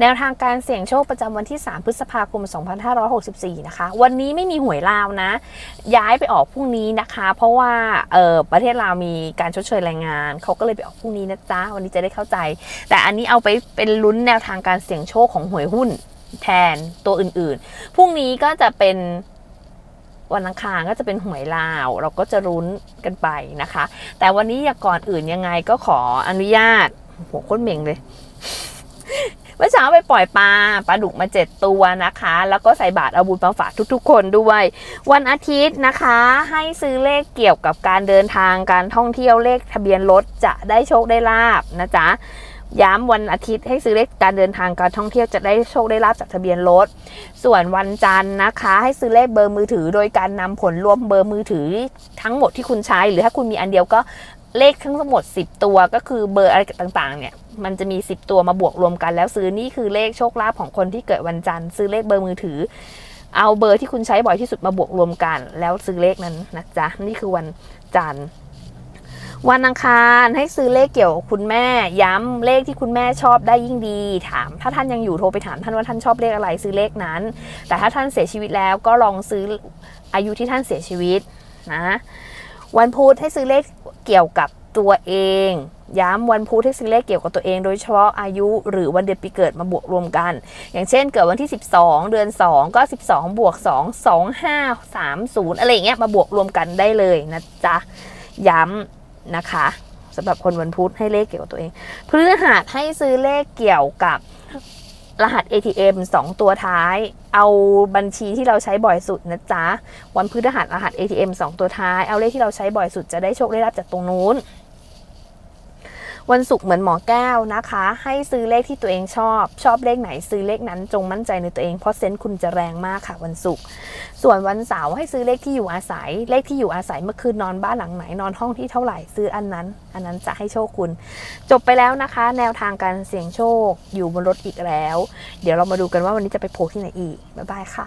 แนวทางการเสี่ยงโชคประจำวันที่ 3 พฤษภาคม 2564 นะคะ วันนี้ไม่มีหวยลาวนะ ย้ายไปออกพรุ่งนี้นะคะ เพราะว่าเออประเทศลาวมีการชดเชยแรงงาน เขาก็เลยไปออกพรุ่งนี้นะจ๊ะ วันนี้จะได้เข้าใจ แต่อันนี้เอาไปเป็นลุ้นแนวทางการเสี่ยงโชคของหวยหุ้นแทนตัวอื่นๆ พรุ่งนี้ก็จะเป็นวันอังคารก็จะเป็นหวยลาว เราก็จะรุ้นกันไปนะคะ แต่วันนี้อย่าก่อนอื่นยังไงก็ขออนุญาตหัวคตรเม่งเลย เมื่อเช้าไปปล่อยปลาปลาดุกมาเจ็ดตัวนะคะ แล้วก็ใส่บาตรเอาบุญมาฝากทุกๆ คนด้วย วันอาทิตย์นะคะให้ซื้อเลขเกี่ยวกับการเดินทางการท่องเที่ยวเลขทะเบียนรถจะได้โชคได้ลาบนะจ๊ะย้ำวันอาทิตย์ให้ซื้อเลขการเดินทางการท่องเที่ยวจะได้โชคได้ลาบจากทะเบียนรถ ส่วนวันจันทร์นะคะ ให้ซื้อเลขเบอร์มือถือ โดยการนำผลรวมเบอร์มือถือทั้งหมดที่คุณใช้ หรือถ้าคุณมีอันเดียวก็ เลขทั้งหมด 10 ตัวก็คือเบอร์อะไรต่างๆ เนี่ย มันจะมี 10 ตัวมาบวกรวมกัน แล้วซื้อนี่คือเลขโชคลาภของคนที่เกิดวันจันทร์ ซื้อเลขเบอร์มือถือ เอาเบอร์ที่คุณใช้บ่อยที่สุดมาบวกรวมกัน แล้วซื้อเลขนั้นนะจ๊ะนี่คือวันจันทร์วันอังคารให้ซื้อเลขเกี่ยวกับคุณแม่ ย้ำเลขที่คุณแม่ชอบได้ยิ่งดี ถาม ถ้าท่านยังอยู่โทรไปถามท่านว่าท่านชอบเลขอะไรซื้อเลขนั้น แต่ถ้าท่านเสียชีวิตแล้วก็ลองซื้ออายุที่ท่านเสียชีวิตนะ วันพุธให้ซื้อเลขเกี่ยวกับตัวเอง ย้ำวันพุธให้ซื้อเลขเกี่ยวกับตัวเอง โดยเฉพาะอายุหรือวันเดือนปีเกิดมาบวกรวมกัน อย่างเช่นเกิดวันที่ 12 เดือน 2 ก็ 12 บวก 2 2 5 3 0 อะไรอย่างเงี้ยมาบวกรวมกันได้เลยนะจ๊ะ ย้ำนะคะสำหรับคนวันพุธให้เลขเกี่ยวกับตัวเองพฤหัสให้ซื้อเลขเกี่ยวกับรหัส ATM 2 ตัวท้าย เอาบัญชีที่เราใช้บ่อยสุดนะจ๊ะ วันพฤหัสรหัส ATM 2 ตัวท้าย เอาเลขที่เราใช้บ่อยสุดจะได้โชคได้รับจากตรงนู้น วันศุกร์เหมือนหมอแก้วนะคะ ให้ซื้อเลขที่ตัวเองชอบ ชอบเลขไหนซื้อเลขนั้นจงมั่นใจในตัวเองเพราะเซนส์คุณจะแรงมากค่ะวันศุกร์ส่วนวันเสาร์ให้ซื้อเลขที่อยู่อาศัย เลขที่อยู่อาศัยเมื่อคืนนอนบ้านหลังไหนนอนห้องที่เท่าไหร่ซื้ออันนั้น อันนั้นจะให้โชคคุณ จบไปแล้วนะคะ แนวทางการเสี่ยงโชคอยู่บนรถอีกแล้ว เดี๋ยวเรามาดูกันว่าวันนี้จะไปโผล่ที่ไหนอีกบ๊ายบายค่ะ